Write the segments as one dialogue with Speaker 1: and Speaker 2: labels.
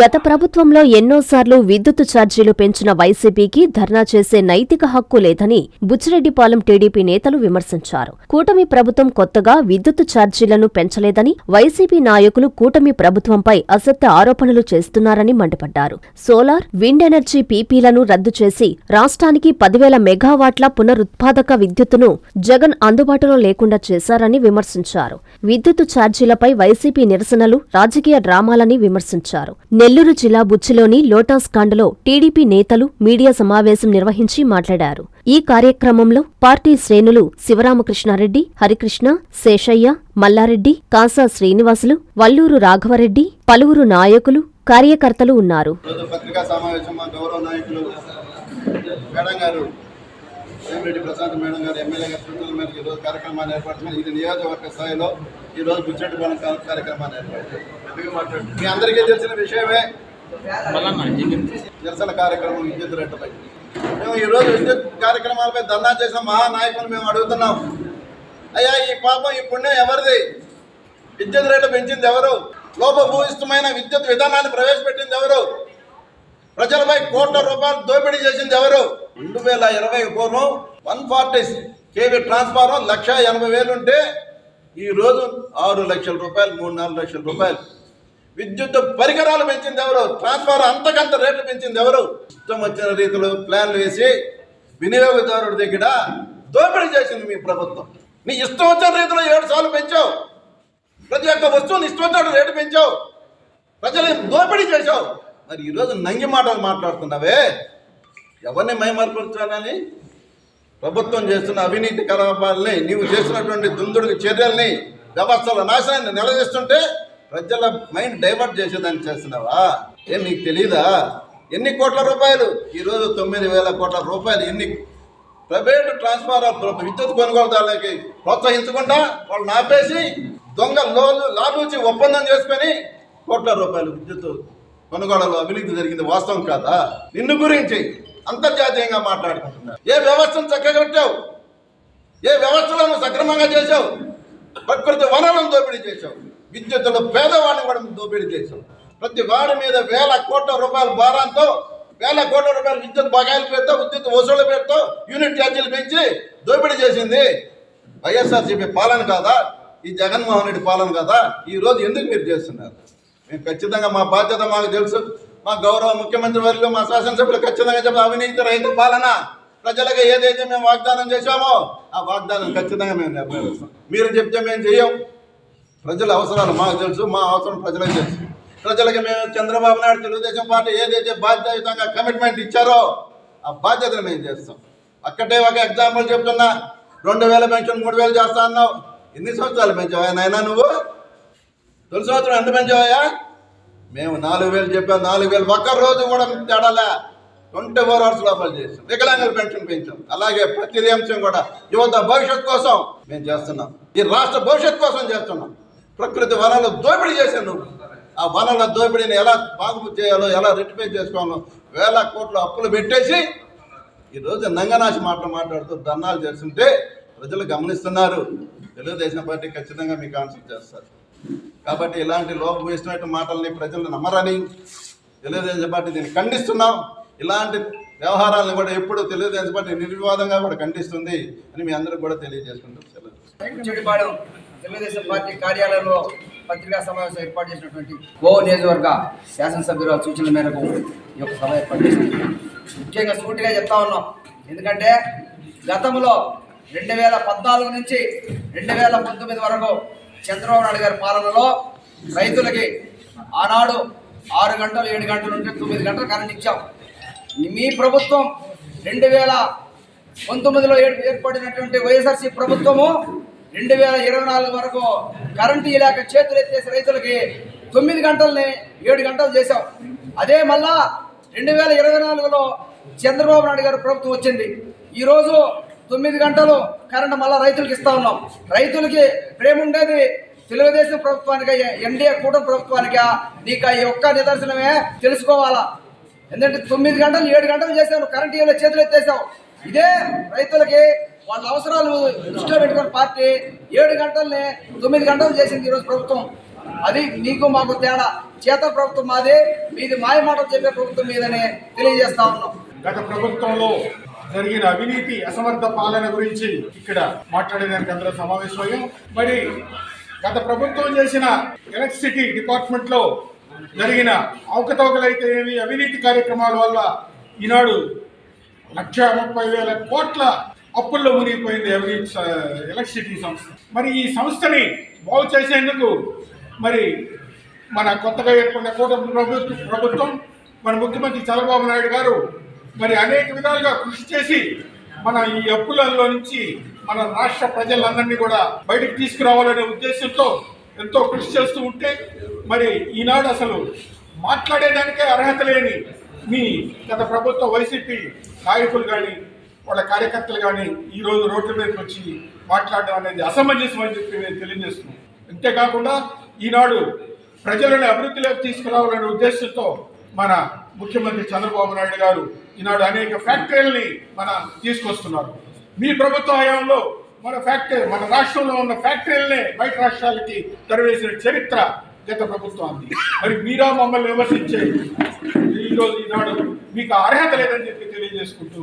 Speaker 1: గత ప్రభుత్వంలో ఎన్నోసార్లు విద్యుత్ ఛార్జీలు పెంచిన వైసీపీకి ధర్నా చేసే నైతిక హక్కు లేదని బుచ్చిరెడ్డిపాలెం టీడీపీ నేతలు విమర్శించారు. కూటమి ప్రభుత్వం కొత్తగా విద్యుత్ ఛార్జీలను పెంచలేదని వైసీపీ నాయకులు కూటమి ప్రభుత్వంపై అసత్య ఆరోపణలు చేస్తున్నారని మండిపడ్డారు. సోలార్ విండ్ ఎనర్జీ పీపీలను రద్దు చేసి రాష్ట్రానికి పదివేల మెగావాట్ల పునరుత్పాదక విద్యుత్తును జగన్ అందుబాటులో లేకుండా చేశారని విమర్శించారు. విద్యుత్ ఛార్జీలపై వైసీపీ నిరసనలు రాజకీయ డ్రామాలని విమర్శించారు. నెల్లూరు జిల్లా బుచ్చిలోని లోటాస్ కాండలో టీడీపీ నేతలు మీడియా సమావేశం నిర్వహించి మాట్లాడారు. ఈ కార్యక్రమంలో పార్టీ శ్రేణులు శివరామకృష్ణారెడ్డి హరికృష్ణ శేషయ్య మల్లారెడ్డి కాసా శ్రీనివాసులు వల్లూరు రాఘవరెడ్డి పలువురు నాయకులు కార్యకర్తలు ఉన్నారు.
Speaker 2: వేమిరెడ్డి ప్రశాంత్ మేడం గారు ఎమ్మెల్యే గారు సూచనల మేరకు ఈరోజు కార్యక్రమాన్ని ఏర్పడుతున్నాం ఇది నియోజకవర్గ స్థాయిలో ఈరోజు బుచ్చెట్టుపాలెం కా- కార్యక్రమాన్ని ఏర్పడుతుంది మీ అందరికీ తెలిసిన విషయమే నిరసన కార్యక్రమం విద్యుత్ రేట్లపై మేము ఈరోజు విద్యుత్ కార్యక్రమాలపై ధర్నా చేసిన మహానాయకులు మేము అడుగుతున్నాం. అయ్యా ఈ పాపం ఈ పుణ్యం ఎవరిది? విద్యుత్ రేట్లు పెంచింది ఎవరు? లోపభూయిష్టమైన విద్యుత్ విధానాన్ని ప్రవేశపెట్టింది ఎవరు? ప్రజలపై కోట్ల రూపాయలు దోపిడీ చేసింది ఎవరు? రెండు వేల ఇరవై four one forty KV transformer లక్ష ఎనభై వేలు ఉంటే ఈరోజు ఆరు లక్షల రూపాయలు మూడు నాలుగు లక్షల రూపాయలు. విద్యుత్ పరికరాలు పెంచింది ఎవరు? ట్రాన్స్ఫార్మర్ అంతకంత రేట్లు పెంచింది ఎవరు? ఇష్టం వచ్చిన రీతిలో ప్లాన్లు వేసి వినియోగదారుడి దగ్గర దోపిడీ చేసింది మీ ప్రభుత్వం. నీ ఇష్టం వచ్చిన రీతిలో ఏడు సార్లు పెంచావు. ప్రతి ఒక్క వస్తువుని ఇష్టం వచ్చిన రేటు పెంచావు. ప్రజలు దోపిడీ చేశావు. మరి ఈరోజు నంగి మాటలు మాట్లాడుతున్నావే? ఎవరిని మైమర్పరచాలని ప్రభుత్వం చేస్తున్న అవినీతి కలాపాలని నీవు చేసినటువంటి దుందుడు చర్యల్ని వ్యవస్థల నాశనాన్ని నిలదీస్తుంటే ప్రజల మైండ్ డైవర్ట్ చేసేదాన్ని చేస్తున్నావా? ఏం నీకు తెలీదా? ఎన్ని కోట్ల రూపాయలు? ఈరోజు తొమ్మిది వేల కోట్ల రూపాయలు ఎన్ని ప్రైవేటు ట్రాన్స్ఫార్మర్ విద్యుత్ కొనుగోలుదారులకి ప్రోత్సహించకుండా వాళ్ళు నాపేసి దొంగ లోన్లు లాభూచి ఒప్పందం చేసుకొని కోట్ల రూపాయలు విద్యుత్ కొనుగోళలో అవినీతి జరిగింది వాస్తవం కాదా? నిన్ను గురించి అంతర్జాతీయంగా మాట్లాడుకుంటున్నారు. ఏ వ్యవస్థను చక్కగా ఏ వ్యవస్థలను సక్రమంగా చేశావు? ప్రకృతి వనరులను దోపిడీ చేశావు? విద్యుత్తులో పేదవాడిని కూడా దోపిడీ చేశావు. ప్రతి వాడి మీద వేల కోట్ల రూపాయల భారంతో వేల కోట్ల రూపాయల విద్యుత్ బకాయిలు పేరుతో విద్యుత్ వసూళ్ళ పేరుతో యూనిట్ ఛార్జీలు పెంచి దోపిడీ చేసింది. వైఎస్ఆర్సీపీ పాలన కాదా? ఈ జగన్మోహన్ రెడ్డి పాలన కాదా? ఈ రోజు ఎందుకు మీరు చేస్తున్నారు? మేము ఖచ్చితంగా మా బాధ్యత మాకు తెలుసు. మా గౌరవ ముఖ్యమంత్రి వారిలో మా శాసనసభ్యులు ఖచ్చితంగా చెప్పి అవినీతి రైతు పాలన. ప్రజలకు ఏదైతే మేము వాగ్దానం చేశామో ఆ వాగ్దానం ఖచ్చితంగా మేము నెరవేరుస్తాం. మీరు చెప్తే మేము చెయ్యం. ప్రజల అవసరాలు మాకు తెలుసు మా అవసరం ప్రజలకు తెలుసు. ప్రజలకు మేము చంద్రబాబు నాయుడు తెలుగుదేశం పార్టీ ఏదైతే బాధ్యతంగా కమిట్మెంట్ ఇచ్చారో ఆ బాధ్యతను మేము చేస్తాం. అక్కడే ఒక ఎగ్జాంపుల్ చెప్తున్నా. రెండు వేల పెన్షన్ మూడు వేలు చేస్తా అన్నావు. ఎన్ని సంవత్సరాలు పెంచావా నాయనా నువ్వు? తొలి సంవత్సరం ఎంత పెంచావయ్యా? మేము నాలుగు వేలు చెప్పాం నాలుగు వేలు ఒక్క రోజు కూడా తేడాలే. ట్వంటీ ఫోర్ అవర్స్ లోపల చేసాం వికలాంగుల పెన్షన్ పెంచాం. అలాగే ప్రతిదీ అంశం కూడా యువత భవిష్యత్ కోసం మేము చేస్తున్నాం. ఈ రాష్ట్ర భవిష్యత్ కోసం చేస్తున్నాం. ప్రకృతి వనాలు దోపిడీ చేశాను నువ్వు. ఆ వనాల దోపిడీని ఎలా బాగు చేయాలో ఎలా రెట్టిఫై చేసుకోవాలో వేల కోట్ల అప్పులు పెట్టేసి ఈరోజు నంగనాశి మాటలు మాట్లాడుతూ ధర్నాలు చేస్తుంటే ప్రజలు గమనిస్తున్నారు. తెలుగుదేశం పార్టీ ఖచ్చితంగా మీకు ఆన్సర్ చేస్తారు. కాబట్టి ఇలాంటి లోపభూయిస్తున్నట్టు మాటల్ని ప్రజలు నమ్మరని తెలుగుదేశం పార్టీ దీన్ని ఖండిస్తున్నాం. ఇలాంటి వ్యవహారాలను కూడా ఎప్పుడు తెలుగుదేశం పార్టీ నిర్వివాదంగా కూడా ఖండిస్తుంది అని మీ అందరికి కూడా తెలియజేసుకుంటాం సెలవు
Speaker 3: తెలుగుదేశం పార్టీ కార్యాలయంలో పత్రికా సమావేశం ఏర్పాటు చేసినటువంటి గో నియోజకవర్గ శాసనసభ్యుల సూచనల మేరకు ఈ యొక్క సభ ఏర్పాటు చేసింది ముఖ్యంగా సూటిగా చెప్తా ఉన్నాం. ఎందుకంటే గతంలో రెండు వేల పద్నాలుగు నుంచి రెండు వేల పంతొమ్మిది వరకు చంద్రబాబు నాయుడు గారి పాలనలో రైతులకి ఆనాడు ఆరు గంటలు ఏడు గంటలు ఉంటే తొమ్మిది గంటలు కరెంట్ ఇచ్చాం. మీ ప్రభుత్వం రెండు వేల పంతొమ్మిదిలో ఏర్పడినటువంటి వైఎస్ఆర్సీ ప్రభుత్వము రెండు వేల ఇరవై నాలుగు వరకు కరెంటు ఇలాక చేతులు ఎత్తేసి రైతులకి తొమ్మిది గంటల్ని ఏడు గంటలు చేశాం. అదే మళ్ళా రెండు వేల ఇరవై నాలుగులో చంద్రబాబు నాయుడు గారి ప్రభుత్వం వచ్చింది. ఈరోజు తొమ్మిది గంటలు కరెంటు మళ్ళీ రైతులకు ఇస్తా ఉన్నాం. రైతులకి ప్రేమ ఉండేది తెలుగుదేశం ప్రభుత్వానికి ఎన్డీఏ కూటమి ప్రభుత్వానికి? నీకు ఈ ఒక్క నిదర్శనమే తెలుసుకోవాలా? ఎందుకంటే తొమ్మిది గంటలు ఏడు గంటలు చేసావు కరెంట్ ఇవ్వలే చేతులు ఎత్తేసావు. ఇదే రైతులకి వాళ్ళ అవసరాలు దృష్టిలో పెట్టుకున్న పార్టీ ఏడు గంటల్ని తొమ్మిది గంటలు చేసింది ఈరోజు ప్రభుత్వం. అది నీకు మాకు తేడా. చేత ప్రభుత్వం మాదే మీది మాయ మాటలు చెప్పే ప్రభుత్వం మీదనే తెలియజేస్తా ఉన్నాం.
Speaker 4: గత ప్రభుత్వంలో జరిగిన అవినీతి అసమర్థ పాలన గురించి ఇక్కడ మాట్లాడేదానికి అందరూ సమావేశమయ్యాం. మరి గత ప్రభుత్వం చేసిన ఎలక్ట్రిసిటీ డిపార్ట్మెంట్లో జరిగిన అవకతవకలైతే ఏమి అవినీతి కార్యక్రమాల వల్ల ఈనాడు లక్ష ముప్పై వేల కోట్ల అప్పుల్లో మునిగిపోయింది అవినీతి ఎలక్ట్రిసిటీ సంస్థ. మరి ఈ సంస్థని బాగు చేసేందుకు మరి మన కొత్తగా ఏర్పడిన కూటమి ప్రభుత్వం ప్రభుత్వం మన ముఖ్యమంత్రి చంద్రబాబు నాయుడు గారు మరి అనేక విధాలుగా కృషి చేసి మన ఈ అప్పులలో నుంచి మన రాష్ట్ర ప్రజలందరినీ కూడా బయటకు తీసుకురావాలనే ఉద్దేశంతో ఎంతో కృషి చేస్తూ ఉంటే మరి ఈనాడు అసలు మాట్లాడేదానికే అర్హత లేని మీ గత ప్రభుత్వ వైసీపీ నాయకులు కానీ వాళ్ళ కార్యకర్తలు కానీ ఈరోజు రోడ్ల మీదకి వచ్చి మాట్లాడడం అనేది అసమంజసం అని చెప్పి నేను తెలియజేస్తున్నాను. అంతేకాకుండా ఈనాడు ప్రజలను అభివృద్ధిలోకి తీసుకురావాలనే ఉద్దేశంతో మన ముఖ్యమంత్రి చంద్రబాబు నాయుడు గారు ఈనాడు అనేక ఫ్యాక్టరీలని మన తీసుకొస్తున్నారు. మీ ప్రభుత్వ హయాంలో మన ఫ్యాక్టరీ మన రాష్ట్రంలో ఉన్న ఫ్యాక్టరీలనే బయట రాష్ట్రాలకి తరవేసిన చరిత్ర గత ప్రభుత్వాన్ని. మరి మీరా మమ్మల్ని విమర్శించే ఈరోజు ఈనాడు మీకు అర్హత లేదని చెప్పి తెలియజేసుకుంటూ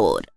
Speaker 5: Nellore